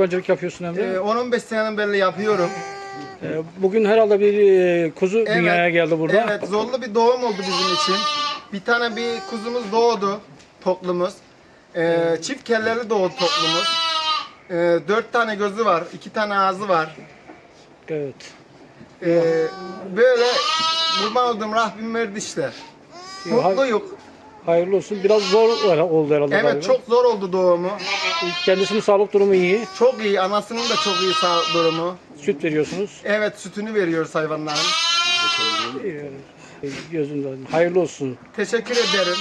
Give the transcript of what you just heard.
Hayvancılık yapıyorsun Emre. Ee, 10-15 seneden beri yapıyorum. Ee, bugün herhalde bir e, kuzu dünyaya geldi burada. Evet, zorlu bir doğum oldu bizim için. Bir tane bir kuzumuz doğdu, toplumuz. Ee, çift kelleli doğdu toplumuz. Ee, dört tane gözü var, iki tane ağzı var. Evet. Ee, böyle kurban olduğum Rabbim verdi işte. Mutluyuk. Hayırlı olsun. Biraz zor oldu herhalde Evet, galiba. çok zor oldu doğumu. Kendisinin sağlık durumu iyi. Çok iyi, anasının da çok iyi sağlık durumu. Süt veriyorsunuz. Evet, sütünü veriyoruz hayvanların. Gözünden. Hayırlı olsun. Teşekkür ederim.